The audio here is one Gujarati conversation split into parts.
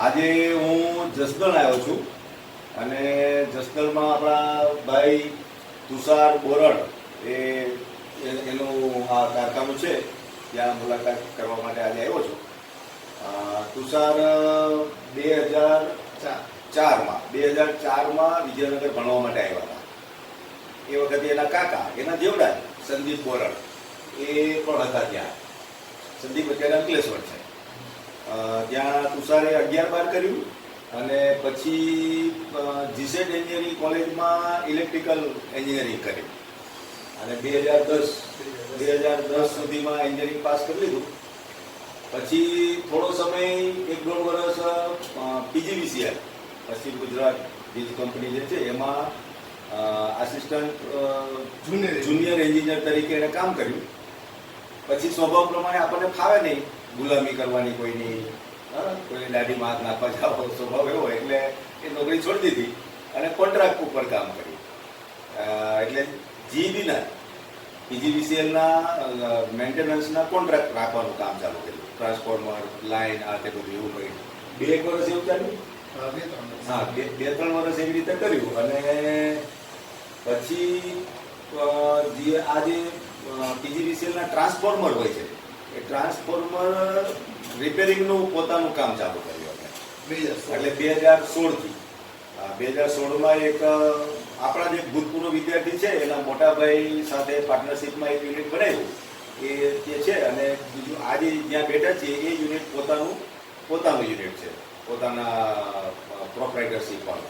આજે હું જસદણ આવ્યો છું અને જસદણમાં આપણા ભાઈ તુષાર બોરડ એ એનું આ કારખાનું છે, ત્યાં મુલાકાત કરવા માટે આજે આવ્યો છું. તુષાર બે હજાર ચારમાં, બે હજાર ચારમાં વિજયનગર ભણવા માટે આવ્યા હતા. એ વખતે એના કાકા, એના જેવડા સંદીપ બોરડ, એ પણ હતા ત્યાં. સંદીપ અત્યારે અંકલેશ્વર છે. ત્યાં તુષારે અગિયાર બાર કર્યું અને પછી જીસેટ એન્જિનિયરિંગ કોલેજમાં ઇલેક્ટ્રિકલ એન્જિનિયરિંગ કર્યું. અને બે હજાર દસ બે હજાર દસ સુધીમાં એન્જિનિયરિંગ પાસ કરી લીધું. પછી થોડો સમય એક દોઢ વર્ષ પીજીવીસીઆઈ પશ્ચિમ ગુજરાત વીજ કંપની જે છે એમાં આસિસ્ટન્ટ જુનિયર જુનિયર એન્જિનિયર તરીકે એણે કામ કર્યું. પછી સ્વભાવ પ્રમાણે આપણને ફાવે નહીં. ગુલામી કરવાની કોઈની કોઈ દાઢી માથ નાખવા જાવ સ્વભાવ એવો હોય એટલે એ નોકરી છોડી દીધી અને કોન્ટ્રાક્ટ ઉપર કામ કર્યું. એટલે જીબીના પીજીવીસીએલના મેન્ટેનન્સના કોન્ટ્રાક્ટ રાખવાનું કામ ચાલુ કર્યું. ટ્રાન્સફોર્મર લાઇન આ તે બધું એવું કર્યું. બે એક વર્ષ એવું ચાલ્યું? હા, બે ત્રણ વર્ષ. હા બે બે ત્રણ વર્ષ એવી રીતે કર્યું અને પછી જે આ જે પીજીવીસીએલના ટ્રાન્સફોર્મર હોય છે એ ટ્રાન્સફોર્મર રિપેરિંગનું પોતાનું કામ ચાલુ કર્યું અમે. એટલે બે હજાર સોળથી. બે હજાર સોળમાં એક આપણા જે ભૂતપૂર્વ વિદ્યાર્થી છે એના મોટાભાઈ સાથે પાર્ટનરશિપમાં એક યુનિટ બનાવ્યું. એ તે છે અને બીજું આજે જ્યાં બેઠા છીએ એ યુનિટ પોતાનું પોતાનું યુનિટ છે. પોતાના પ્રોપરાઇટરશીપ પણ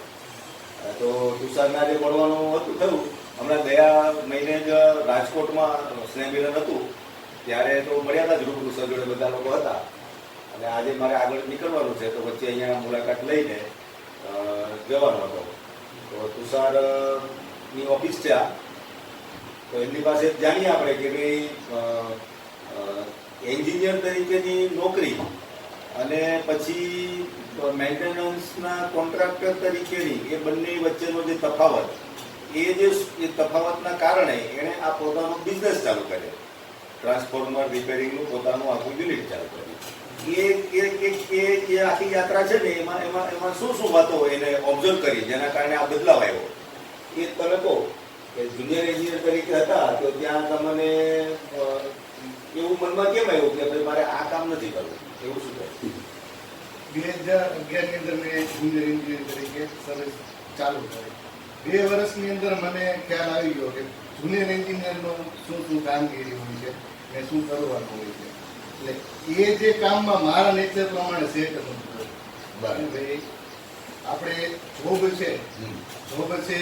તો તુષારના જે મળવાનું હતું થયું. હમણાં ગયા મહિને જ રાજકોટમાં સ્નેહમિલન હતું. ત્યારે તો મળ્યા હતા જ રૂબરૂ સજોડે બધા લોકો હતા. અને આજે મારે આગળ નીકળવાનું છે, તો વચ્ચે અહીંયા મુલાકાત લઈને જવાનો હતો. તો તુષારની ઓફિસ છે આ. તો એમની પાસે જાણીએ આપણે કે ભાઈ એન્જિનિયર તરીકેની નોકરી અને પછી મેન્ટેનન્સના કોન્ટ્રાક્ટર તરીકેની એ બંને વચ્ચેનો જે તફાવત, એ જે તફાવતના કારણે એણે આ પોતાનો બિઝનેસ ચાલુ કર્યો. ટ્રાન્સફોર્મર રિપેરિંગનું પોતાનું આખું યુનિટ ચાલુ કર્યું. એ એ એ- જે આખી યાત્રા છે ને એમાં એમાં એમાં શું શું વાતો એને ઓબ્ઝર્વ કરી જેના કારણે આ બદલાવ આવ્યો. એ તમે કહો કે જુનિયર એન્જિનિયર તરીકે હતા તો ત્યાં તમને એવું મનમાં કેમ આવ્યું કે ભાઈ મારે આ કામ નથી કરવું? એવું શું કહે? બે હજાર અગિયારની અંદર મેં જુનિયર એન્જિનિયર તરીકે સર્વિસ ચાલુ કરી. બે વર્ષની અંદર મને ખ્યાલ આવી ગયો કે જુનિયર એન્જિનિયરનું શું શું કામગીરી હોય છે ને શું કરવાનું હોય છે. એટલે એ જે કામમાં મારા નેચર પ્રમાણે સેટ હતું. ભાઈ આપણે જોબ છે. જોબ છે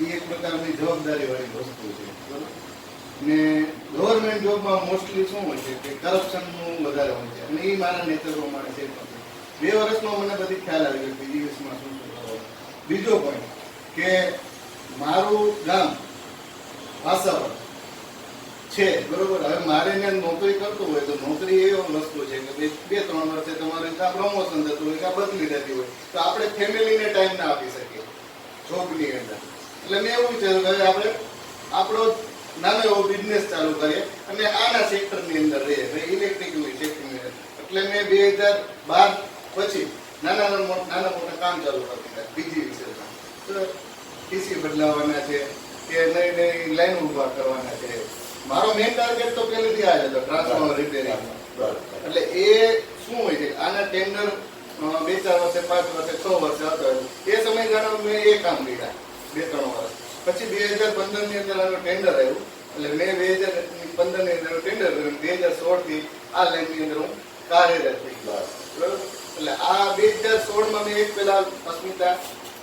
એ એક પ્રકારની જવાબદારી વાળી વસ્તુ છે. બરાબર? ને ગવર્મેન્ટ જોબમાં મોસ્ટલી શું હોય છે કે કરપ્શનનું વધારે હોય છે. અને એ મારા નેચર પ્રમાણે સેટ બે વર્ષમાં મને બધી ખ્યાલ આવી ગયો કે દિવસમાં શું શું કરવાનું બીજો પોઈન્ટ કે મારું ગામ વાસાવર છે, બરોબર? હવે મારે ત્યાં નોકરી કરતો હોય તો નોકરી એવો વસ્તુ છે કે બે, ત્રણ વર્ષે તમારે ત્યાં પ્રમોશન થતું હોય કે બદલી જતી હોય, તો આપણે ફેમિલીને ટાઈમ ના આપી શકીએ જોબની અંદર. એટલે મેં એવું વિચાર્યું કે આપણે આપણો નાનો એવો બિઝનેસ ચાલુ કરીએ અને આના સેક્ટરની અંદર રહીએ, ભાઈ ઇલેક્ટ્રિકની સેક્ટરની એટલે મેં બે હજાર બાર પછી નાના નાના મોટા કામ ચાલુ કરી દીધા, બીજી ટીસી બદલાવાના છે કે નવી નવી લાઈન ઊભા કરવાના છે. મારો મેઇન ટાર્ગેટ તો પહેલેથી આ જ હતો ટ્રાન્સફોર્મર રિપેરિંગ એટલે એ શું હોય છે? આના ટેન્ડર બે ચાર વર્ષે પાંચ વર્ષે છ વર્ષે હતો એ સમયગાળામાં મેં એ કામ લીધા બે ત્રણ વર્ષ. પછી બે હજાર પંદરની અંદર આનું ટેન્ડર આવ્યું. એટલે મેં બે હજાર પંદરની અંદર ટેન્ડર કર્યું. બે હજાર સોળથી આ લાઈનની અંદર હું કાર્યરત થઈ ગયો. એટલે આ બે હજાર સોળમાં મેં એક પેલા અસ્મિતા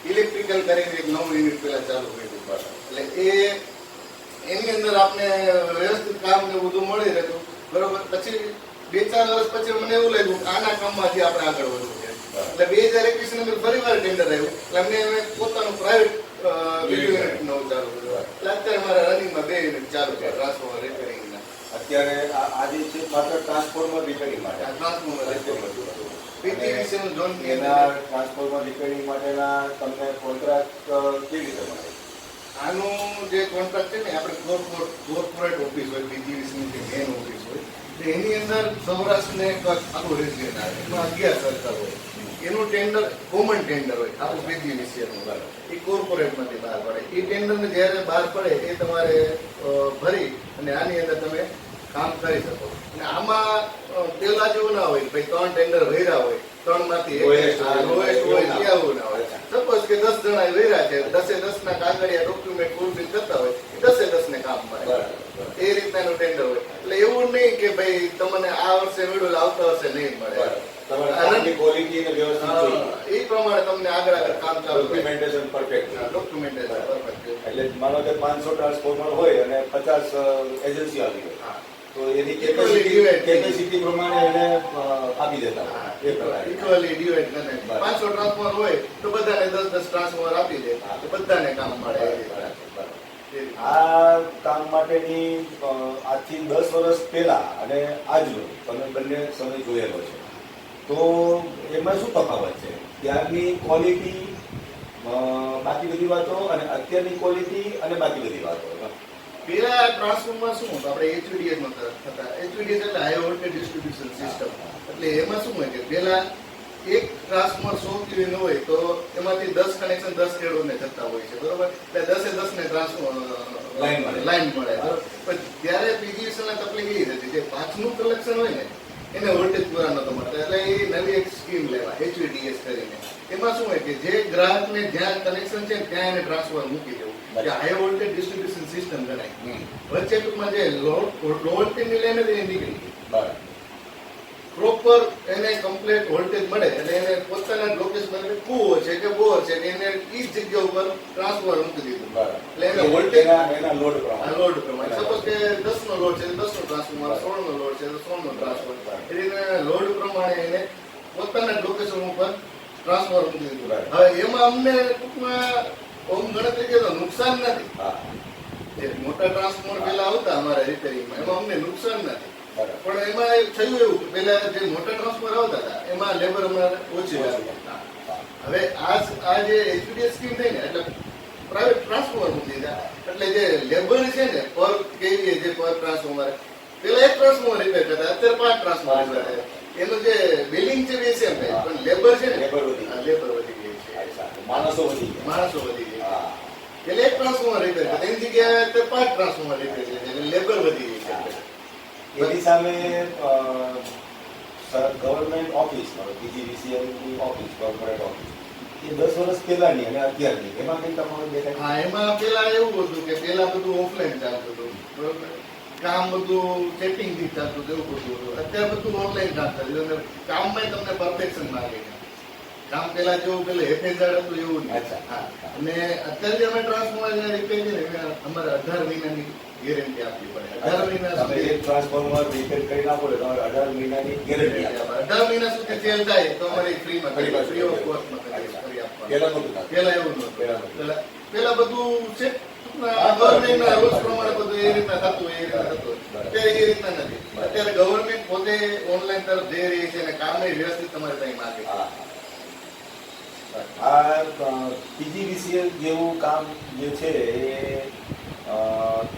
ઇલેક્ટ્રિકલ કરીને એક નવ યુનિટ પેલા ચાલુ કર્યું એટલે એ એની અંદર આપણે વ્યવસ્થિત કામ ને બધું મળી રહેતું. બરોબર? પછી બે ચાર વર્ષ પછી મને એવું લાગ્યું કે આના કામમાંથી આપણે આગળ વધવું છે. એટલે બે હજાર એકવીસની અંદર ફરી વાર ટેન્ડર આવ્યું એટલે અમને હવે પોતાનું પ્રાઇવેટ યુનિટ નવું ચાલુ કર્યું. એટલે અત્યારે મારા રનિંગમાં બે યુનિટ ચાલુ છે ટ્રાન્સફોર્મર રિપેરિંગના અત્યારે આ આ જે છે માત્ર ટ્રાન્સફોર્મર રિપેરિંગ માટે ટ્રાન્સફોર્મર રિપેરિંગ એના ટ્રાન્સફોર્મર રિપેરિંગ માટેના તમને કોન્ટ્રાક્ટ કેવી રીતે મળે? આનું જે કોન્ટ્રાક્ટ છે ને આપણે કોર્પોરેટ ઓફિસ હોય બીજીવીસી ની જે મેન ઓફિસ હોય તો એની અંદર સૌરાષ્ટ્રને આખું રેજિયન આવે. એમાં અગિયાર સરકાર હોય. એનું ટેન્ડર કોમન ટેન્ડર હોય આપણું પીજીવીસીએલનું એ કોર્પોરેટમાંથી બહાર પડે. એ ટેન્ડરને જ્યારે બહાર પડે એ તમારે ભરી અને આની અંદર તમે કામ કરી શકો. અને આમાં પેલા જેવું ના હોય. ભાઈ ત્રણ ટેન્ડર ભર્યા હોય. ત્રણમાંથી લોએસ્ટ હોય ના હોય. સપોઝ કે દસ જણા ભર્યા છે દસે દસ ના કાગળિયા ડોક્યુમેન્ટ ફૂલફિલ કરતા હોય એ દસે દસ ને કામ મળે એ રીતનાનું ટેન્ડર હોય. એટલે એવું નહીં કે ભાઈ તમને આ વર્ષે મળ્યું આવતા વર્ષે નહીં મળે. એ પ્રમાણે તમને આગળ આગળ કામ ચાલુ ડોક્યુમેન્ટેશન પરફેક્ટ ડોક્યુમેન્ટેશન પરફેક્ટ એટલે માનો કે પાંચસો ટ્રાન્સફોર્મર હોય અને પચાસ એજન્સી આવી હોય. તો એની કેપેસિટી. કેપેસિટી પ્રમાણે એને આપી દેતા એ પ્રકારે ઇક્વલી ડિવાઇડ બરાબર. પાંચસો ટ્રાન્સફોર્મર હોય તો બધાને દસ દસ ટ્રાન્સફોર્મર આપી દે. તો બધાને કામ મળે. આ કામ માટેની આજથી દસ વર્ષ પહેલા અને આજનો તમે બંને સમય જોયેલો છે. તો એમાં શું તફાવત છે? ત્યારની ક્વોલિટી બાકી બધી વાતો અને અત્યારની ક્વોલિટી અને બાકી બધી વાતો. પેલા ટ્રાન્સફોર્મર શું હતું? આપણે એચવીડીએસ થતા. HVDS એટલે હાઈ વોલ્ટેજ ડિસ્ટ્રીબ્યુશન સિસ્ટમ એટલે એમાં શું હોય કે પેલા એક ટ્રાન્સફોર્મર સો કિલો હોય તો એમાંથી દસ કનેક્શન દસ ખેડૂતને થતા હોય છે. બરોબર? એટલે દસે દસ ને લાઈન મળે. લાઈન મળે. બરોબર? પણ ત્યારે પીજીવીસીએલ ના તકલીફ એવી હતી કે પાંચનું કલેક્શન હોય ને એને વોલ્ટેજ પૂરા નતો મળતો. એટલે એ નવી એક સ્કીમ લેવા એચવીડીએસ કરીને. એમાં શું હોય કે જે ગ્રાહકને જ્યાં કનેક્શન છે ત્યાં એને ટ્રાન્સફર મૂકી દેવું. કે હાઈ વોલ્ટેજ ડિસ્ટ્રીબ્યુશન સિસ્ટમ ગણાય. વચ્ચે ટૂંકમાં જે લો વોલ્ટેજ મિલે ને હતી એ નીકળી ગઈ. બરાબર. પ્રોપર એને કમ્પ્લીટ વોલ્ટેજ મળે એટલે એને પોતાના લોકેશન કુવો છે કે બોર છે કે એને ઈ જ જગ્યા ઉપર ટ્રાન્સફર મૂકી દીધું. એટલે એને વોલ્ટેજ એના લોડ પ્રમાણે. લોડ પ્રમાણે. સપોઝ કે દસ નો લોડ છે દસ નો ટ્રાન્સફોર્મર સોળ નો લોડ છે તો સોળ નો ટ્રાન્સફોર્મર એટલે એ લોડ પ્રમાણે એને પોતાના લોકેશન ઉપર ટ્રાન્સફર મૂકી દીધું. હવે એમાં અમને ટૂંકમાં ઓમ ગણતરી કે નુકસાન નથી. મોટા ટ્રાન્સફોર્મર પેલા આવતા અમારા રિપેરિંગમાં એમાં અમને નુકસાન નથી. પણ એમાં થયું એવું કે પેલા જે મોટા ટ્રાન્સફોર્મર આવતા હતા એમાં લેબર અમારે ઓછી હવે આ આ જે એચપીડીએસ સ્કીમ થઈ ને એટલે પ્રાઇવેટ ટ્રાન્સફોર્મર દીધા. એટલે જે લેબર છે ને પર કેવી જે પર ટ્રાન્સફોર્મર પેલા એક ટ્રાન્સફોર્મર રિપેર કરતા અત્યારે પાંચ ટ્રાન્સફોર્મર થાય એનું જે બિલિંગ છે એ સેમ થાય પણ લેબર છે ને લેબર વધી લેબર વધી ગઈ છે. માણસો વધી ગયા. માણસો વધી ગયા. એટલે એક ટ્રાન્સફોર્મર રિપેર કરતા. એની જગ્યાએ પાંચ ટ્રાન્સફોર્મર રિપેર છે લેબર વધી એની સામે ગવર્મેન્ટ ઓફિસ પીજીવીસીએલની ઓફિસ કોર્પોરેટ ઓફિસ એ દસ વર્ષ પહેલાની અને અત્યારની. એમાં કઈ તમારું દેખાય? હા એમાં પેલા એવું હતું કે પેલા બધું ઓફલાઈન ચાલતું હતું બરોબર? કામ બધું ચેટિંગથી ચાલતું હતું એવું બધું હતું. અત્યારે બધું ઓનલાઈન કામ ચાલે છે. અને કામમાં તમને પરફેક્શન છે. કામ પેલા જેવું પેલા હેફેઝાડ હતું એવું નહીં અચ્છા. હા. અને અત્યારે જે અમે ટ્રાન્સફોર્મર રિપેર છે ને અમારે અઢાર મહિનાની ગેરંટી આપવી પડે. અઢાર મહિના તમે સુધી એક ટ્રાન્સફોર્મર રિપેર કરી નાખો એટલે તમારે અઢાર મહિનાની ગેરંટી આપે. અઢાર મહિના સુધી તેલ જાય તો અમારે ફ્રીમાં ફ્રી ઓફ કોસ્ટમાં કરી આપવાનું. પેલા નહોતું. પેલા એવું નહોતું પેલા. પેલા બધું છે. ગવર્મેન્ટના રૂલ્સ પ્રમાણે બધું એ રીતના થતું એ રીતના થતું. અત્યારે એ રીતના નથી. અત્યારે ગવર્મેન્ટ પોતે ઓનલાઈન તરફ જઈ રહી છે અને કામને વ્યવસ્થિત તમારે ત્યાં માગે. આ પીજીવીસીએલ જેવું કામ જે છે એ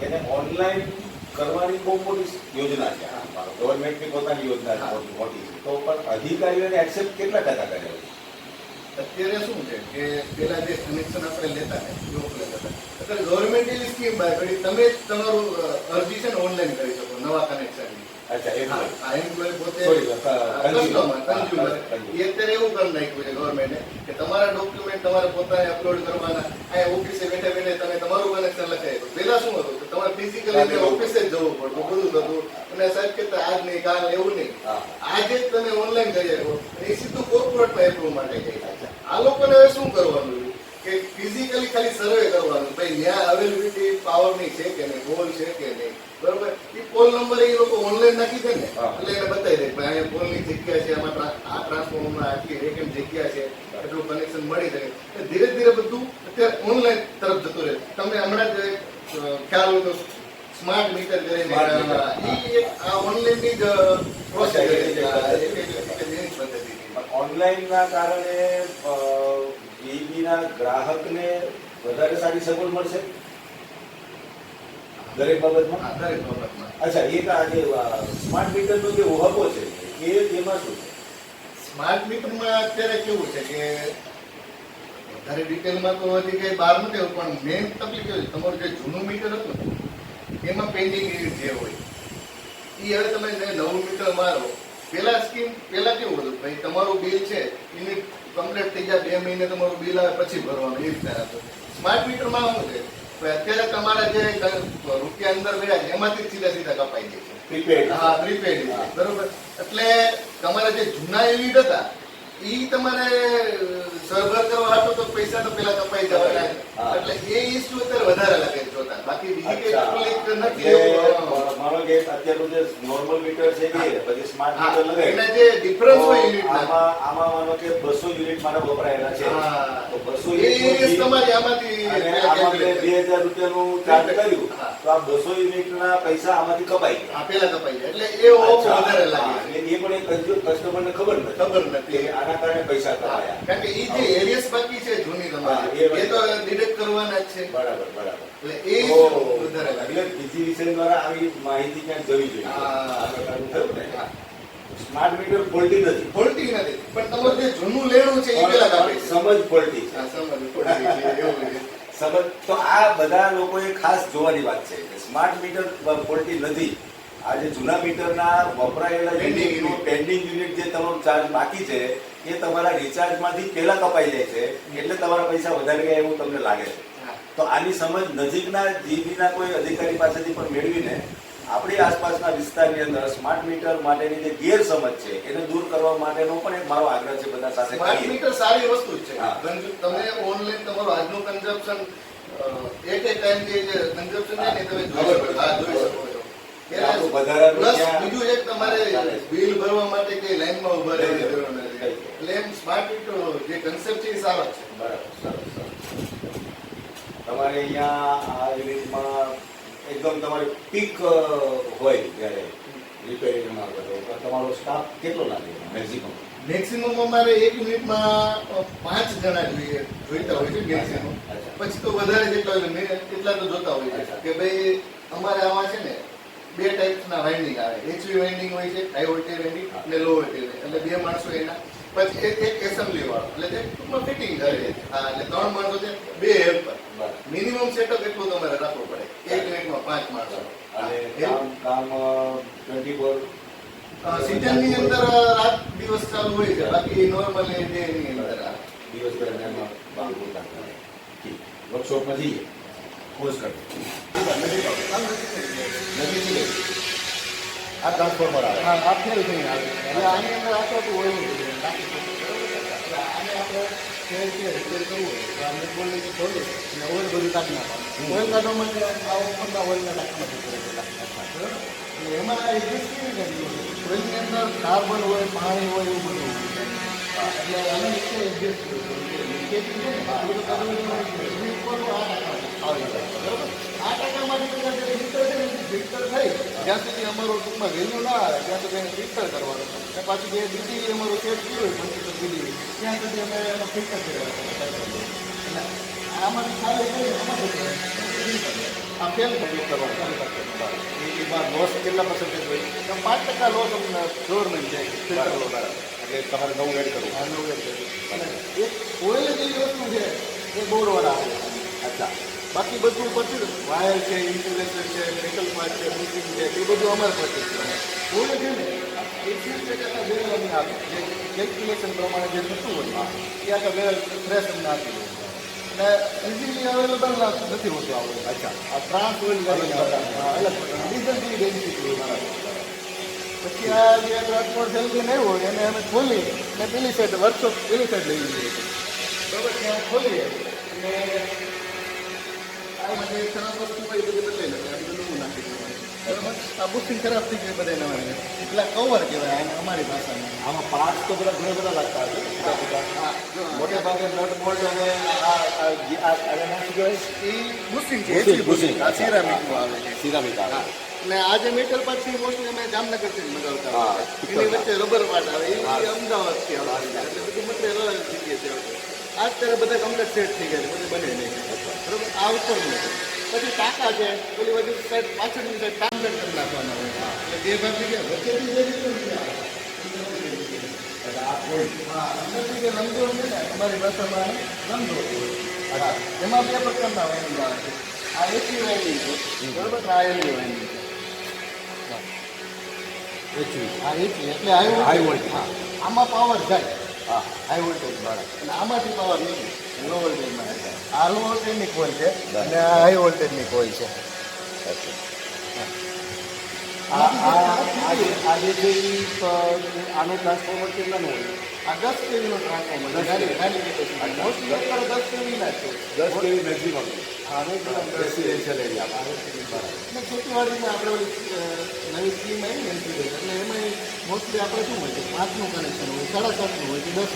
એને ઓનલાઈન કરવાની બહુ મોટી યોજના છે. ગવર્મેન્ટની પોતાની યોજના છે મોટી મોટી. છે તો પણ અધિકારીઓને એક્સેપ્ટ કેટલા ટકા કર્યો અત્યારે શું છે કે પેલા જે કનેક્શન આપણે લેતા ને લેતા હતા અત્યારે ગવર્મેન્ટ સ્કીમ બહાર કરી તમે તમારું અરજી છે ને ઓનલાઈન કરી શકો નવા કનેક્શનની આ એમ્પ્લોય પોતે Sorry, ક- consumer. કસ્ટમર કન્ઝ્યુમર એ અત્યારે એવું કરી નાખ્યું છે ગવર્મેન્ટે કે તમારા ડોક્યુમેન્ટ તમારે પોતાને અપલોડ કરવાના. અહીંયા ઓફિસે બેઠા બેઠા તમે તમારું કનેક્શન લખાય. પેલા શું હતું? કે તમારે ફિઝિકલી ઓફિસે જ જવું પડતું બધું થતું. અને સાહેબ કહેતા આજ નહીં કાલ એવું નહીં. આજે જ તમે ઓનલાઈન કરી શકો. એ સીધું કોર્પોરેટમાં એપ્રુવ માટે જાય આ લોકોને હવે શું કરવાનું કે ફિઝિકલી ખાલી સર્વે કરવાનું. ભાઈ ત્યાં અવેલેબિલિટી પાવરની છે કે નહીં? ગોલ છે કે નહીં? બરોબર? એ પોલ નંબર એ લોકો ઓનલાઈન નાખી દે ને. એટલે એને બતાવી દે ભાઈ અહીંયા પોલની જગ્યા છે આમાં આ ટ્રાન્સફોર્મરમાં આટલી વેકેન્ટ જગ્યા છે એટલું કનેક્શન મળી શકે ધીરે ધીરે બધું અત્યારે ઓનલાઈન તરફ જતું રહે. તમે હમણાં જ ખ્યાલ હોય તો સ્માર્ટ મીટર કરીને આ ઓનલાઈનની જ પ્રોસેસ અચ્છા, એ- એ- છે એ- એક- એક- એક એની જ પદ્ધતિ છે. ઓનલાઈન કારણે બીબી ગ્રાહકને વધારે સારી સગવડ મળશે? દરેક બાબતમાં? દરેક બાબતમાં. અચ્છા એક આ જે સ્માર્ટ મીટરનો જે ઉહપો છે એ એમાં શું છે? સ્માર્ટ મીટરમાં અત્યારે કેવું છે કે વધારે ડિટેલમાં તો હજી કંઈ બહાર નથી આવ્યું પણ મેઇન તકલીફ એવી તમારું જે જૂનું મીટર હતું એમાં પેન્ડિંગ જે હોય એ હવે તમે નવું મીટર મારો પેલા સ્કીમ પેલા કેવું હતું? ભાઈ તમારું બિલ છે એને કમ્પ્લીટ થઈ જાય બે મહિને તમારું બિલ આવે પછી ભરવાનું એ રીતના હતું સ્માર્ટ મીટરમાં શું છે? અત્યારે તમારા જે રૂપિયા અંદર મળ્યા છે એમાંથી સીધા સીધા કપાઈ જાય છે. પ્રીપેડ. હા પ્રીપેડ. બરોબર. એટલે તમારા જે જૂના યુનિટ હતા એ તમારે સરભર કરવા હતો તો પૈસા તો પેલા કપાઈ જવાના એટલે એ ઇસ્યુ અત્યારે વધારે લાગે છે જોતા. બાકી બીજી કઈ અચ્છા. નથી. એટલે કે અત્યારનું જે નોર્મલ મીટર છે એ પછી સ્માર્ટ મીટર લગાવી એના જે ડિફરન્સ હોય તો આમાં આમાં માનો કે બસો યુનિટ મારા વપરાયેલા છે. તો બસો યુનિટ તમારી આમાંથી અને પેલા આમાં મેં calculate બે હજાર રૂપિયાનું ચાર્જ કર્યું. તો આ બસો યુનિટના પૈસા આમાંથી કપાઈ ગયા. પેલા કપાઈ એટલે એ ઓફ વધારે લાગે. એટલે એ પણ એક કસ્ટમરને ખબર નથી ખબર નથી. આના કારણે પૈસા કપાયા. કારણ કે ઈ જે એરિયસ બાકી છે જૂની તમારી. એ તો ડિડક્ટ કરવાના જ છે. બરાબર બરાબર. એટલે એ વધારે એટલે બીજી વિષય દ્વારા આવી માહિતી ક્યાંક જવી જોઈએ. હા. થયું ને? સ્માર્ટ મીટર ફોલ્ટી નથી. ખોલતી નથી. પણ તમારું જે જૂનું લેણું છે એ પેલા કાપે સમજ ફોલ્ટી છે. સમજ ખોલતી છે, એવું સમજ તો આ બધા લોકોએ ખાસ જોવાની વાત છે કે સ્માર્ટ મીટર ફોલ્ટી નથી. આ જે જૂના મીટરના વપરાયેલા યુનિટનું પેન્ડિંગ યુનિટ જે તમારો ચાર્જ બાકી છે એ તમારા રિચાર્જમાંથી પહેલા કપાઈ જાય છે. એટલે તમારા પૈસા વધારે ગયા એવું તમને લાગે છે. તો આની સમજ નજીકના જીબીના કોઈ અધિકારી પાસેથી પણ મેળવીને આપણી આસપાસના વિસ્તારની અંદર સ્માર્ટ મીટર માટેની જે ગેરસમજ છે એને દૂર કરવા માટેનો પણ એક મારો આગ્રહ છે બધા સાથે સ્માર્ટ મીટર સારી વસ્તુ છે. તમે ઓનલાઈન તમારું આજનું કન્ઝપ્શન એક એક ટાઈમ જે કન્ઝપ્શન છે ને તમે જોઈ શકો જોઈ શકો બીજું એક તમારે બિલ ભરવા માટે કે લાઈનમાં ઊભા રહેવાની જરૂર નથી. કઈ. એટલે એમ સ્માર્ટ જે કન્સેપ્ટ છે એ સારો છે. બરાબર તમારે અહીંયા આ યુનિટમાં એકદમ તમારે પીક હોય જ્યારે રિપેરિંગમાં તો. તમારો સ્ટાફ કેટલો લાગે મેક્સિમમ મેક્સિમમ અમારે એક યુનિટમાં પાંચ જણા જોઈએ જોઈતા હોય છે મેક્સિમમ પછી તો વધારે જેટલા એટલા તો જોતા હોય છે કે ભાઈ અમારે આમાં છે ને બે ટાઈપના વાઇન્ડિંગ આવે. એચવી વાઇન્ડિંગ હોય છે હાઈ વોલ્ટેજ વાઇન્ડિંગ અને લો વોલ્ટેજ એટલે બે માણસો એના. પછી એક એક એસેમ્બલી વાળો. એટલે જે ટૂંકમાં ફિટિંગ કરે હા એટલે ત્રણ માણસો છે બે હેલ્પર મિનિમમ સેટઅપ એટલું તમારે રાખવું પડે. એક યુનિટમાં પાંચ માણસો. સિઝનની અંદર રાત દિવસ ચાલુ હોય છે. બાકી નોર્મલ ડે ની અંદર. દિવસ દરમિયાન વર્કશોપમાં જઈએ. ખોજ કરજો નજીકથી લઈ. આ ટ્રાન્સફોર્મર આવે હા, આ ફેલ થઈને આવે છે. એટલે આની અંદર આખું આખું oil હોય છે. બાકી બધું બરોબર છે. એટલે આને આપણે ફેર કે repair કરવું હોય તો આ મેટબોલ ને ખોલી અને oil બધું કાઢી નાખવાનું. oil કાઢવા માટે આ ઉપરના oil ના ઢાંકણાથી કરેલા. બરોબર? એટલે એમાં આ adjust કેવી રીતે oil ની અંદર કાર્બન હોય પાણી હોય એવું બધું હોય. હા, એટલે આને રીતે adjust કરવું જોઈએ. Leakage છે ને, આ બધું કરવું જોઈએ. એની ઉપરનું આ ઢાંકણ બરોબર? આ જે filter છે ને, અમારું ટૂંકમાં વેલ્યુ આવે ત્યાં સુધી ફિલ્ટર કરવાનું અને પાછું જે ડીડી અમારું સેટ હોય પંચોતેર ડીડી ત્યાં સુધી અમે એનો ફિલ્ટર કર્યા આમાંથી ખાલી કરી આ ફેલ કરવાનું એમાં લોસ કેટલા પર્સન્ટેજ હોય પાંચ ટકા લોસ અમને ગવર્મેન્ટ જાય ફિલ્ટર તમારે નવું એડ કરવું આ નવું એક કર્યું. અને એક ઓઇલ જેવી વસ્તુ છે એ બોર્ડવાળા આવે અચ્છા બાકી બધું પછી વાયર છે ઇન્સ્યુલેશન છે મેટલ પાર્ટ છે બુકિંગ છે એ બધું અમારે પછી છે. ઓઇલ છે ને? એ ટકા બેરલ અમને આપે જે કેલ્ક્યુલેશન પ્રમાણે જે થતું હોય એ આખા બેરલ ફ્રેશ અમને આપી દે અને ઇઝીલી અવેલેબલ નથી હોતું આ અચ્છા. આ ટ્રાન્સ ઓઇલ આવે. અલગ ડીઝલ જેવી ડેન્સિટી હોય પછી આ જે ટ્રાન્સપોર્ટ નહીં હોય એને અમે ખોલી અને પેલી સાઈડ વર્કશોપ પેલી સાઈડ લઈ જઈએ બરાબર ત્યાં ખોલીએ. અને આમાં જે ખરાબ વસ્તુ હોય એ બધી બદલાઈ નાખે આ બધું નવું નાખી બરાબર આ બુકિંગ ખરાબ થઈ ગઈ બધા નવા એટલે કવર કહેવાય અમારી ભાષામાં આમાં પાર્ટ તો બધા ઘણા બધા લાગતા હશે જુદા જુદા. હા, જો મોટે ભાગે નટ બોલ્ટ અને આ આ જે- આ આને નામ શું કહેવાય એ બુશિંગ છે બુશિંગ, બુશિંગ. બુશિંગ સિરામિકનું આવે છે સિરામિક આવે અને આ મેટલ પાછી મોસ્ટલી અમે જામનગરથી થી મંગાવતા. એની વચ્ચે રબર પાર્ટ આવે એ હા. અમદાવાદથી આવે એટલે બધું મટીરિયલ અલગ જગ્યાએથી છે અત્યારે બધા કમ્પ્લેટ સેટ થઈ ગયા છે બધું બને નહીં. બરોબર? આ ઉપરનું નહીં પછી ટાંકા છે પેલી બાજુ સાઈડ પાછળની સાઈડ ટાંકર કરી નાખવાના હોય. એટલે બે ભાગની જે વચ્ચેથી જે રીતે અમારી ભાષામાં હા એમાં બે પ્રકારના વાઇન્ડિંગ આવે છે. આ એસી વાઇન્ડિંગ છે. બરોબર? આ છે. આ એસી એટલે હાઈ વોલ્ટેજ આમાં પાવર જાય. હા હાઈ વોલ્ટેજ વાળા. અને આમાંથી પાવર નીકળે. લો વોલ્ટેજમાં. આ લો વોલ્ટેજની કોઇલ છે અને આ હાઈ વોલ્ટેજની કોઇલ છે. આજે આ આ જે- આનું ટ્રાન્સફોર્મર કેટલાનું હોય? આ દસ કેવીનો ટ્રાન્સફોર્મર દસ કેવીના છે. દસ કેવી મેક્સિમમ રેસિડેન્શિયલ એરિયા અને ખેતીવાડીમાં આપણે નવી સ્કીમ આવી ને એટલે એમાં મોસ્ટલી આપણે શું હોય છે? પાંચનું કનેક્શન હોય સાડા સાતનું હોય કે દસ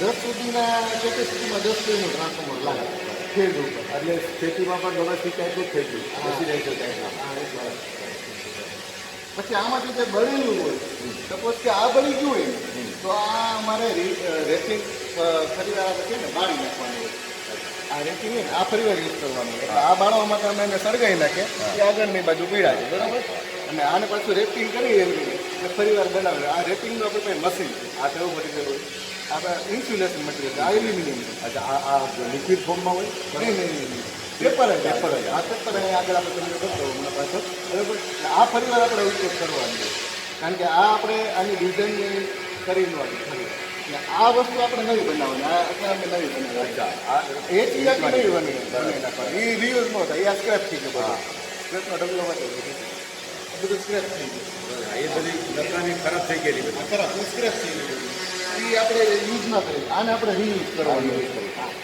દસ સુધીના કેપેસિટીમાં દસ ટ્રાન્સફોર્મર લાગે ફિલ્ડ ઉપર એટલે ખેતીમાં પણ ડોમેસ્ટિક ટાઈપનું થઈ ગયું રેસિડેન્શિયલ બરાબર. પછી આમાંથી જે બળેલું હોય સપોઝ કે આ બળી ગયું હોય તો આ અમારે રેસિંગ ખરીદવા કહીએ ને બાળી નાખવાનું. આ રેટિંગ નહીં આ ફરીવાર યુઝ કરવાનું. એટલે આ બાળવા માટે અમે એને સળગાવી નાખીએ એ આગળની બાજુ પીડા છે બરાબર? અને આને પાછું રેપિંગ કરી એવી રીતે ફરીવાર બનાવે. આ રેપિંગનું આપણે કંઈ મશીન આ કેવું મટીરિયલ હોય. આપણે ઇન્સ્યુલેશન મટીરિયલ આ એલ્યુમિનિયમ અચ્છા આ આ લિક્વિડ ફોર્મમાં હોય? નહીં નહીં નહીં પેપર જ પેપર જ આ. પેપર અહીં આગળ આપણે તમને હમણાં પાછળ બરાબર? એટલે આ ફરીવાર આપણે ઉપયોગ કરવાનો કારણ કે આ આપણે આની ડિઝાઇન કરી ન હતી ફરીવાર એટલે આ વસ્તુ આપણે નવી બનાવવાની આ અમે નવી બનાવવાની આ એ ચીજ નવી બની બનાવી. એ રિયુઝ ન થાય આ સ્ક્રેપ થઈ ગયો બધો. સ્ક્રેપનો ઢગલો માટે બધું. સ્ક્રેપ થઈ ગયું. એ બધી નકામી ખરાબ થઈ ગયેલી બધી. ખરાબ સ્ક્રેપ થઈ ગયું એ આપણે યુઝ ના કરીએ. આને આપણે રીયુઝ કરવાનું.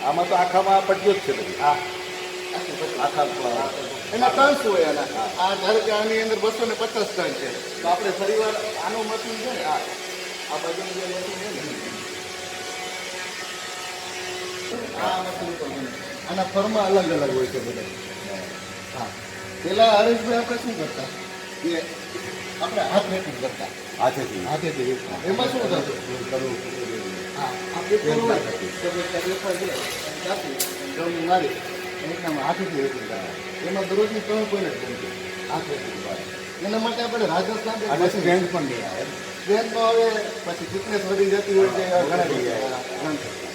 આમાં તો આખામાં પટ્ટીઓ જ છે બધી. આ આખા એના ટન્સ હોય એના આ ધારો કે આની અંદર બસો ને પચાસ ટન છે. તો આપણે ફરીવાર આનો મશીન છે ને આ આ બાજુનું જે છે. આના ફરમાં અલગ અલગ હોય છે બધા. હા. પેલા હરેશભાઈ આપણે શું કરતા? કે આપણે હાથ રેટિંગ કરતા. હાથેથી હાથેથી એમાં શું થતું? હા. આ પેપર હોય. તો પેપર છે કાપી ડ્રમ મારી. એકદમ હાથેથી રેટિંગ કરાવે એમાં દરરોજની ત્રણ પોઈન્ટ જ બનતી. હાથ એના માટે આપણે રાજસ્થાન અને સ્ટ્રેન્થ પણ નહીં આવે. હવે પછી ફિટનેસ વધી જતી હોય છે ઘણા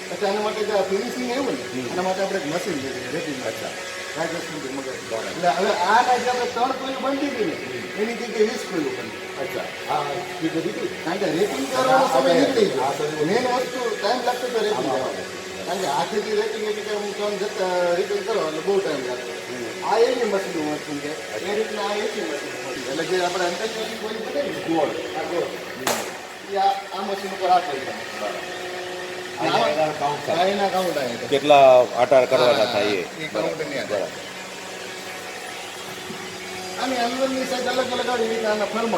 પછી આના માટે જે ફિનિશિંગ ને એના માટે આપણે એક મશીન રેટિંગ અચ્છા. મગજ એટલે હવે આના જે આપણે ત્રણ કોઈલ બનતી હતી ને એની જગ્યાએ વીસ કોઈલ બની અચ્છા. હા સ્પીડ વધી કારણ કે રેટિંગ કરવાનો સમય નીકળી ગયો મેન વસ્તુ ટાઈમ લાગતો તો રેટિંગ કારણ કે હાથેથી રેટિંગ એટલે હું ત્રણ જતા રેટિંગ કરો એટલે બહુ ટાઈમ લાગતો. આ મશીનનું મશીન છે. એ રીતના આ એસી મશીન એટલે જે આપણે અંતરમાંથી કોઈ બને ને ગોળ આ ગોળ. એ આ મશીન ઉપર આ કેટલા આટાર કરવાના થાય એ. કાઉન્ટ નહીં અંદર બરાબર. આની અંદરની સાઈડ અલગ અલગ આવી રીતે આના ફર્મ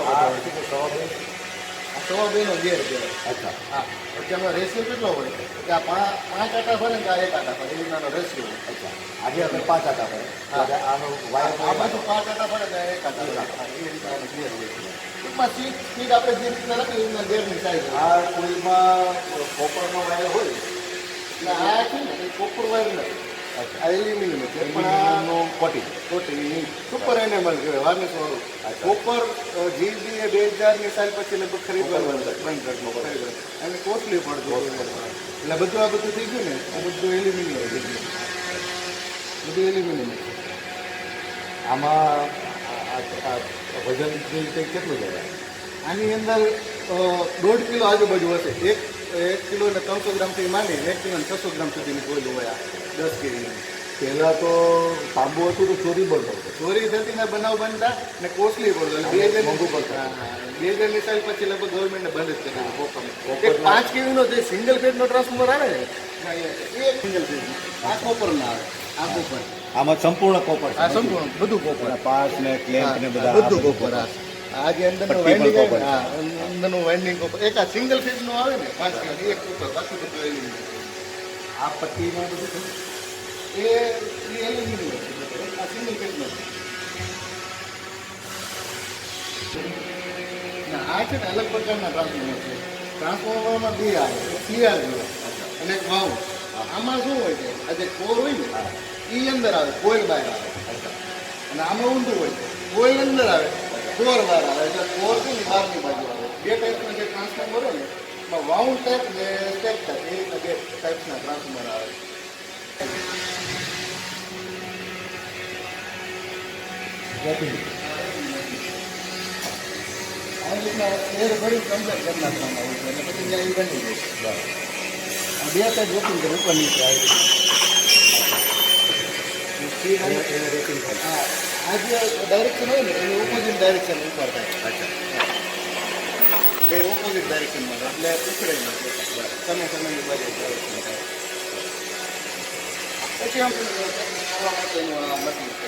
સવા બે? આ સવા બે નો ગેર કહેવાય અચ્છા. હા. પછી એમાં રેશિયો કેટલો હોય? કે આ પાંચ આટા ફરે ને કે આ એક આટા ફરે? એ નાનો રેશિયો હોય. અચ્છા. આજે આપણે પાંચ આટા હા. આનો વાયર આ બધું પાંચ આટા ફરે ને એક આટા ફરે? એ રીતના ગેર હોય. ટૂંકમાં સીટ સીટ આપણે જે રીતના રાખીએ એ રીતના ગેરની સાઈઝ આ કોઈમાં કોપરનો વાયર હોય? એટલે આ છે ને એ કોપર વાયર નથી. અચ્છા. એલ્યુમિનિયમ છે. પણ આ કોટિંગ. કોટી સુપર એનિમલ કહેવાય વાર્નિશ વાળું કોપર જીબી બે હજારની સાલ પછી લગભગ ખરીદવાનું બંધ એને અને કોસ્ટલી પડતું એટલે બધું આ બધું થઈ ગયું ને આ બધું એલ્યુમિનિયમ થઈ ગયું. બધું એલ્યુમિનિયમ આમાં વજન જે કેટલું જાય આની અંદર દોઢ કિલો આજુબાજુ હશે. એક એક કિલો ને ત્રણસો ગ્રામથી માંડી એક કિલો ને છસો ગ્રામ સુધીની કોઈલ હોય આ દસ કેજીની પહેલાં તો તાંબુ હતું તો ચોરી બનતો હતો ચોરી થતી ને બનાવ બનતા ને કોસલી બોલતો એટલે બે હજાર મોંઘું પડતા. બે હજારની સાલ પછી લગભગ ગવર્મેન્ટને બંધ જ કરી કોપરનું. એક પાંચ કેવીનો જે સિંગલ ફેઝનો ટ્રાન્સફોર્મર આવે ને? એ સિંગલ ફેઝ આ કોપર ના. આવે. આ કોપર આમાં સંપૂર્ણ કોપર આ સંપૂર્ણ. બધું કોપર પાસ ને ક્લેમ્પ ને બધા બધું કોપર આ જે અંદરનું વાઇન્ડિંગ કોપર ને, હા અંદરનું વાઇન્ડિંગ કોપર એક આ સિંગલ ફેઝનું આવે ને પાંચ એક કોપર બાકી બધું આ પટ્ટીમાં બધું? એ એ એલ્યુમિનિયમ છે આ છે છે અલગ પ્રકારના ટ્રાન્સફોર્મર છે ટ્રાન્સફોર્મરમાં બે આવે એક અને એક આમાં શું હોય છે આ જે કોર હોય ને એ અંદર આવે કોઈલ બહાર આવે અને આમાં ઊંધું હોય છે અંદર આવે કોર બહાર આવે એટલે કોર છે બાજુ આવે બે ટાઈપના જે ટ્રાન્સફોર્મર હોય ને વાઉન્ડ ટાઈપ ને સ્ટેપ ટાઈપ એ બે ટાઈપના ટ્રાન્સફોર્મર આવે. આવી રીતના એર ભરી કમ્પ્લેટ કરી નાખવામાં આવે છે અને પછી ત્યાં એ બની જાય આ બે સાઈડ રોકિંગ કરે ઉપર નીચે આવી સ્પીડ અને એને રેટિંગ થાય હા આ જે ડાયરેક્શન હોય ને એની ઓપોઝિટ ડાયરેક્શન ઉપર થાય અચ્છા બે ઓપોઝિટ ડાયરેક્શનમાં થાય એટલે ઉખડે નહીં તમે સમયની બાજુ direction થાય પછી આમ આવા માટેનું આ મશીન છે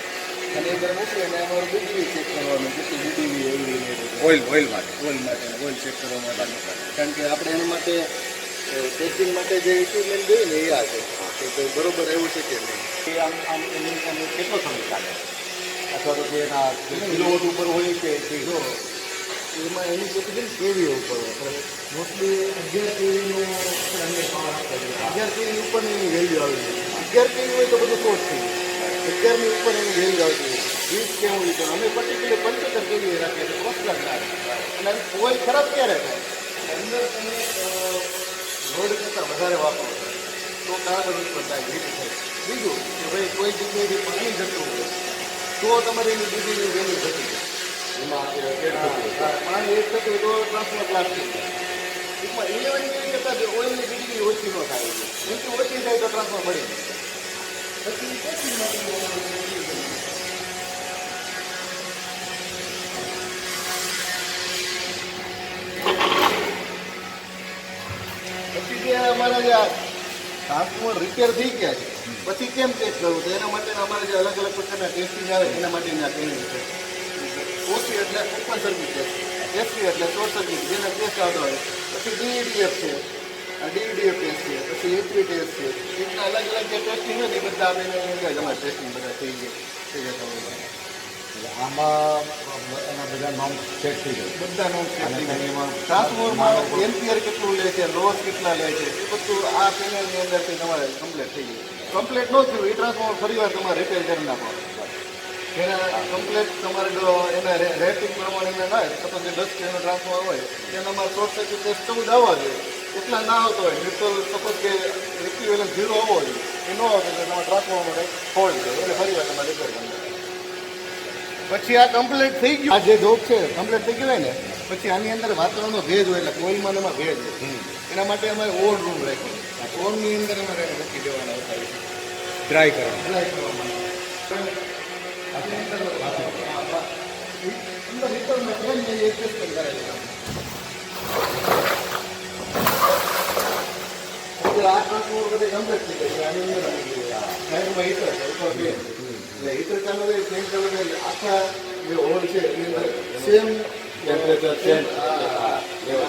અને અંદર મૂકીએ અને અમારું બીજી ચેક કરવાનું કેટલી બીજી એવી ઓઇલ ઓઇલ માટે. ઓઇલ માટે ઓઇલ ચેક કરવા માટે. કારણ કે આપણે એના માટે ટેસ્ટિંગ માટે જે ઇક્વિપમેન્ટ જોઈએ ને એ આ છે. કે બરોબર એવું છે કે નહીં. એ આમ આમ એની સામે કેટલો સમય ચાલે અથવા તો જે એના કિલોવોટ ઉપર હોય કે કે જો એમાં એની કેટેગરી કેવી ઉપર મોસ્ટલી અગિયાર કેવીનું. અગિયાર કેવી ઉપરની એની વેલ્યુ આવી જાય અગિયાર કેવી હોય તો બધું શોર્ટ થઈ જાય અગિયારની ઉપર એની વેલ્યુ આવતી હોય વીસ કેવું અમે પર્ટિક્યુલર પંચોતેર કેવી રાખીએ છીએ ક્લાસ અને કોઈ ખરાબ ક્યારે થાય? અંદર તમે લોડ કરતાં વધારે વાપરો. તો કાગળ ઉપર થાય હીટ થાય. બીજું કે ભાઈ કોઈ જગ્યાએથી પાણી જતું હોય તો તમારે એની બીજી વેલ્યુ ઘટી જાય. એમાં એ પાણી એક થતું હોય તો ટ્રાન્સફર જાય. ટૂંકમાં ઇલેવન કેવી કરતાં ઓઇલની ડિગ્રી ઓછી ન થાય. ઓછી થાય તો ટ્રાન્સફર મળી જાય પછી અમારા જે ટ્રાન્સફોર્મર રિપેર થઈ ગયા છે, પછી કેમ ટેસ્ટ કરવું તો એના માટે અમારે જે અલગ અલગ પ્રકારના ટેસ્ટિંગ આવે, એના માટેની આ ટ્રેનિંગ છે. ઓછી એટલે ઓપન સર્કિટ ટેસ્ટ એસપી એટલે શોર્ટ સર્કિટ જેના ટેસ્ટ આવતા હોય પછી ડીઈડીએફ છે. ડીઈડીએફ ટેસ્ટ છે પછી એચવી ટેસ્ટ છે. એટલા અલગ અલગ જે ટેસ્ટિંગ હોય ને એ બધા આપણે અમારા અંદર ટેસ્ટિંગ બધા થઈ ગયા થઈ ગયા હોય આમાં એના બધા નોમ થઈ બધા એમાં એમ્પિયર કેટલું લે છે લોસ કેટલા લે છે એ બધું આ પેનલની અંદરથી તમારે કમ્પ્લીટ થઈ ગયું. કમ્પ્લીટ ન થયું એ ટ્રાન્સફોર્મર ફરી વાર તમારે રિપેર કરી એના કમ્પ્લીટ તમારે એના રેટિંગ પ્રમાણે ના કે દસ કેનો ટ્રાન્સફોર્મર હોય તેનો અમારે શોર્ટ સર્કિટ ટેસ્ટ ચૌદ આવવા જોઈએ. એટલા ના આવતો હોય ન્યુટ્રલ સપોઝ કે ઇક્વિવેલન્ટ ઝીરો આવવો જોઈએ એ ન આવતો એટલે તમારે માટે ફોલ્ટ છે એટલે ફરી વાર તમારે રિપેર પછી આ કમ્પ્લીટ થઈ ગયું આ જે જોબ છે કમ્પ્લીટ થઈ ગયું હોય ને પછી આની અંદર વાતાવરણનો ભેજ હોય એટલે કોઈલમાં એમાં ભેજ હોય એના માટે અમે ઓવર રૂમ રાખ્યો આ ઓવરની અંદર અમારે એને મૂકી દેવાના હતા ડ્રાય કરવા ડ્રાય કરવા માટે અંદર અંદર કેમ છે કરેલું છે. આ ટ્રાન્સફોર્મર બધી કમ્પ્લીટ થઈ ગઈ છે આની અંદર આવી ગયું છે. સાઈડમાં હીટર છે ઉપર બે એટલે હીટર ચાલુ હોય ફેન ચાલુ હોય એટલે આખા જે હોલ છે એની અંદર સેમ Temperature change.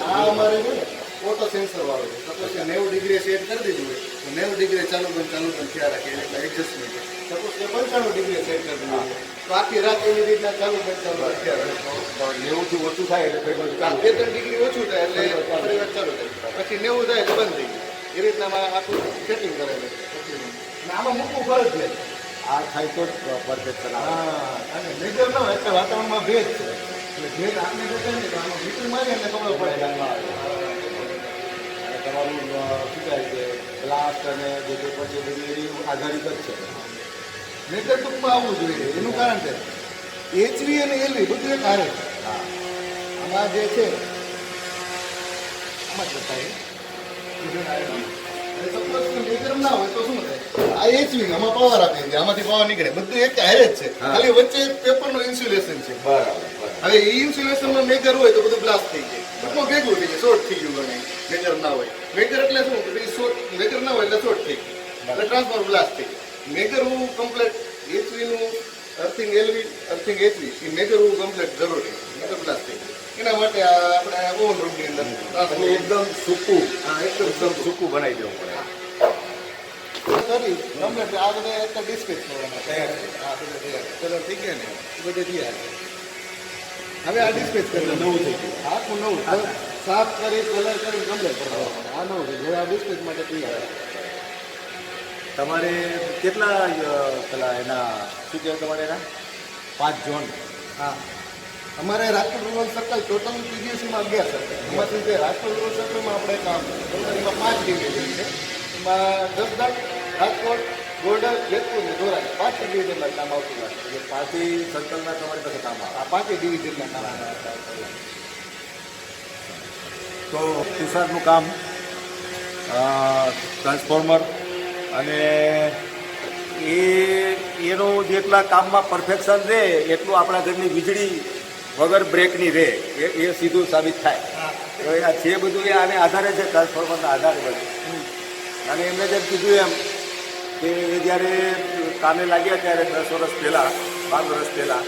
આ અમારે છે ને ઓટો સેન્સર વાળું છે સપોઝ કે નેવું ડિગ્રી સેટ કરી દીધું હોય તો નેવું ડિગ્રી ચાલુ બંધ ચાલુ બંધ થયા રાખે એટલે એડજસ્ટમેન્ટ સપોઝ કે પંચાણું ડિગ્રી સેટ કરી દીધું હોય તો આખી રાત એવી રીતના ચાલુ બંધ ચાલુ બંધ થયા રાખે નેવુંથી ઓછું થાય એટલે ફરી પાછું ચાલુ બે ત્રણ ડિગ્રી ઓછું થાય એટલે ફરી વાર ચાલુ થાય પછી નેવું થાય એટલે બંધ થઈ ગયું એ રીતના મારે આખું સેટિંગ કરેલું છે. આમાં મૂકવું ફરજ છે આ થાય તો જ પરફેક્ટ ચલાવે હા અને મેજર ન હોય એટલે વાતાવરણમાં ભેજ છે. એટલે ભેજ આપણે જતા ને તો આમાં મીટર મારી એટલે ખબર પડે. અને તમારું શું કહે છે બ્લાસ્ટ અને જે પેપર પછી બધી આધારિત જ છે. મેજર ટૂંકમાં આવવું જોઈએ એનું કારણ છે. એચવી અને એલવી બધું એક હારે. હા. આમાં જે છે આમાં જ બતાવીએ. અને suppose કે મેજર ના હોય તો શું થાય આ એચવી આમાં પાવર આપીએ છે આમાંથી પાવર નીકળે બધું એક હારે છે હા. ખાલી વચ્ચે પેપરનું ઇન્સ્યુલેશન છે બરાબર એ ઇન્સ્યુલેશનમાં મેજર હોય તો બધું બ્લાસ્ટ થઈ જાય ટૂંકમાં ભેગું થઈ જાય શોર્ટ થઈ ગયું ગણે મેજર ના હોય મેજર એટલે શું મેજર ના હોય એટલે શોર્ટ થઈ ગયું એટલે ટ્રાન્સફર બ્લાસ્ટ થઈ ગયું મેજર હોવું complete એચવીનું earthing LV earthing HV major હોવું કમ્પ્લેટ જરૂરી મેજર બ્લાસ્ટ થઈ ગયું એના માટે આપણે ઓવન રૂમની અંદર એકદમ સૂકું હા એકદમ સૂકું. બનાવી દેવું પડે. કરી કમ્પ્લેટ આ બધા એક ડિસ્પેચ કરવાના તૈયાર છે. આ બધા તૈયાર કલર થઈ ગયા ને? બધે તૈયાર છે. હવે આ ડિસ્પેચ કરી નવું થઈ ગયું. આખું નવું. સાફ કરી કલર કરી ગમે કરવાનું. આ નવું છે હવે આ ડિસ્પેચ માટે તૈયાર તમારે કેટલા પેલા એના શું કહેવાય તમારે એના? પાંચ ઝોન હા. અમારે રાજકોટ રૂરલ સર્કલ ટોટલ પીજીએસસીમાં અગિયાર સર્કલ એમાંથી જે રાજકોટ રૂરલ સર્કલમાં આપણે કામ એમાં પાંચ ડિવિઝન છે. એમાં જસદણ રાજકોટ ગોલ્ડન જેતપુર ને ધોરાજી. પાંચ ડિવિઝનના કામ આવતું હોય. એટલે પાંચથી સર્કલના તમારી પાસે કામ આવે. આ પાંચે ડિવિઝનના કામ આવે. તો તુષારનું કામ ટ્રાન્સફોર્મર અને એ એનું જેટલા કામમાં પરફેક્શન રહે એટલું આપણા ઘરની વીજળી વગર બ્રેકની રહે એ એ સીધું સાબિત થાય. તો આ છે બધું એ આને આધારે છે ટ્રાન્સફોર્મરના આધારે બધું. અને એમને જેમ કીધું એમ કે જ્યારે કામે લાગ્યા ત્યારે દસ વર્ષ પહેલાં બાર વર્ષ પહેલાં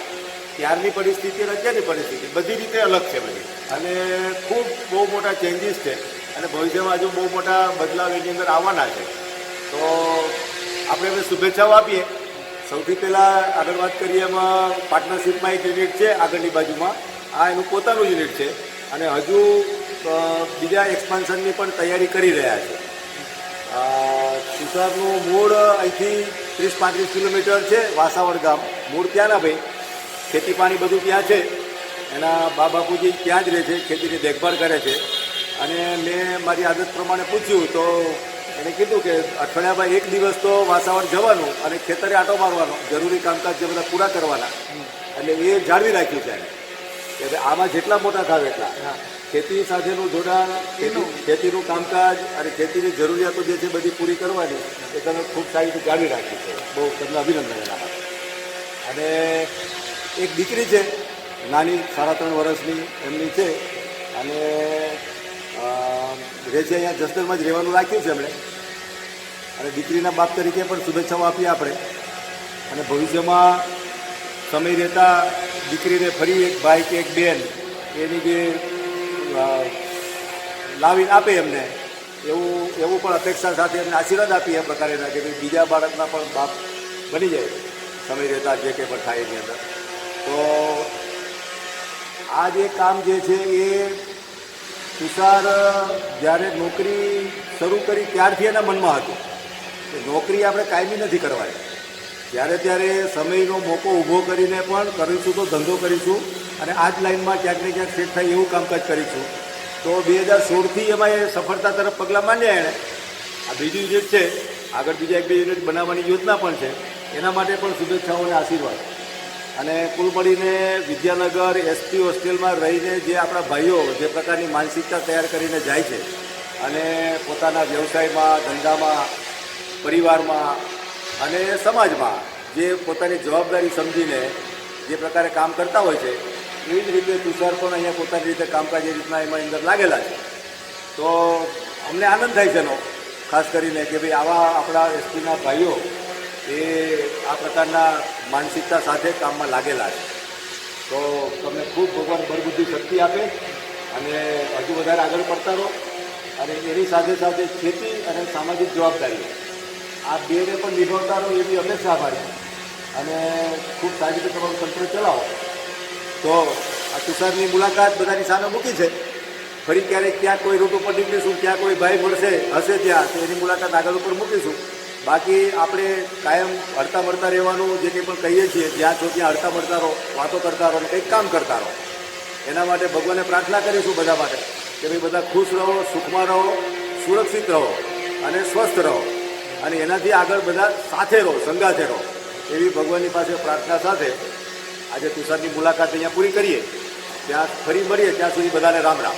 ત્યારની પરિસ્થિતિ અને અત્યારની પરિસ્થિતિ બધી રીતે અલગ છે બધી. અને ખૂબ બહુ મોટા ચેન્જીસ છે. અને ભવિષ્યમાં હજુ બહુ મોટા બદલાવ એની અંદર આવવાના છે. તો આપણે એમને શુભેચ્છાઓ આપીએ. સૌથી પહેલાં આગળ વાત કરીએ એમાં પાર્ટનરશિપમાં એક યુનિટ છે આગળની બાજુમાં. આ એનું પોતાનું યુનિટ છે અને હજુ બીજા એક્સપાન્શનની પણ તૈયારી કરી રહ્યા છે. સુસારનું મૂળ અહીંથી ત્રીસ પાંત્રીસ કિલોમીટર છે વાસાવડ ગામ. મૂળ ત્યાંના ભાઈ? ખેતી પાણી બધું ત્યાં છે. એના બા બાપુજી ત્યાં જ રહે છે, ખેતીની દેખભાળ કરે છે. અને મેં મારી આદત પ્રમાણે પૂછ્યું તો એણે કીધું કે અઠવાડિયામાં એક દિવસ તો વાસાવર જવાનું અને ખેતરે આટો મારવાનો જરૂરી કામકાજ જે બધા પૂરા કરવાના. એટલે એ જાળવી રાખ્યું છે એટલે આમાં જેટલા મોટા થાવ એટલા. ખેતી સાથેનું જોડાણ ખેતી ખેતીનું કામકાજ અને ખેતીની જરૂરિયાતો જે છે બધી પૂરી કરવાની એ તમે ખૂબ સારી રીતે જાળવી રાખ્યું છે. બહુ તમને અભિનંદન એના માટે. અને એક દીકરી છે નાની સાડા ત્રણ વર્ષની એમની છે. અને રહે અહીંયા જસદણમાં જ રહેવાનું રાખ્યું છે એમણે. અને દીકરીના બાપ તરીકે પણ શુભેચ્છાઓ આપીએ આપણે. અને ભવિષ્યમાં સમય રહેતા દીકરીને ફરી એક ભાઈ કે એક બેન એની જે લાવી આપે એમને, એવું એવું પણ અપેક્ષા સાથે એમને આશીર્વાદ આપીએ એ પ્રકારેના કે બીજા બાળકના પણ બાપ બની જાય સમય રહેતા જે કંઈ પણ થાય એની અંદર. તો આ જે કામ જે છે એ તુષાર, જ્યારે નોકરી શરૂ કરી ત્યારથી એના મનમાં હતું. કે નોકરી આપણે કાયમી નથી કરવાની. જ્યારે ત્યારે સમયનો મોકો ઊભો કરીને પણ કરીશું તો ધંધો કરીશું અને આ જ લાઈનમાં ક્યાંક ને ક્યાંક સેટ થાય એવું કામકાજ કરીશું. તો બે હજાર સોળથી એમાં એ સફળતા તરફ પગલાં માંડ્યા એણે. આ બીજું યુનિટ છે. આગળ બીજા એક બે યુનિટ બનાવવાની યોજના પણ છે. એના માટે પણ શુભેચ્છાઓ અને આશીર્વાદ. અને કુલ મળીને વિદ્યાનગર એસપી હોસ્ટેલમાં રહીને જે આપણા ભાઈઓ જે પ્રકારની માનસિકતા તૈયાર કરીને જાય છે અને પોતાના વ્યવસાયમાં, ધંધામાં, પરિવારમાં અને સમાજમાં જે પોતાની જવાબદારી સમજીને જે પ્રકારે કામ કરતા હોય છે, એવી જ રીતે તુષાર પણ અહીંયા પોતાની રીતે કામકાજ એ રીતના એમાં અંદર લાગેલા છે. તો અમને આનંદ થાય છે એનો, ખાસ કરીને કે ભાઈ આવા આપણા એસપીના ભાઈઓ એ આ પ્રકારના માનસિકતા સાથે કામમાં લાગેલા છે. તો તમને ખૂબ ભગવાન બળબુદ્ધિ શક્તિ આપે અને હજુ વધારે આગળ પડતા રહો અને એની સાથે સાથે ખેતી અને સામાજિક જવાબદારી. આ બેને પણ નિભાવતા રહો એવી અપેક્ષા અમારી. અને ખૂબ સારી રીતે તમારું તંત્ર ચલાવો. તો આ તુષારની મુલાકાત બધાની સામે મૂકી છે. ફરી ક્યારેક ક્યાં કોઈ રૂટ ઉપર નીકળીશું, ક્યાં કોઈ ભાઈ મળશે, હશે ત્યાં, તો એની મુલાકાત આગળ ઉપર મૂકીશું. બાકી આપણે કાયમ હડતા મળતા રહેવાનું જે કંઈ પણ કહીએ છીએ, જ્યાં છો ત્યાં હડતા મળતા રહો, વાતો કરતા રહો, કંઈક કામ કરતા રહો. એના માટે ભગવાનને પ્રાર્થના કરીશું બધા માટે કે ભાઈ બધા ખુશ રહો, સુખમાં રહો, સુરક્ષિત રહો અને સ્વસ્થ રહો. અને એનાથી આગળ બધા સાથે રહો, સંગાથે રહો. એવી ભગવાનની પાસે પ્રાર્થના સાથે આજે તુષારની મુલાકાત અહીંયા પૂરી કરીએ. ત્યાં ફરી મળીએ, ત્યાં સુધી બધાને રામ રામ.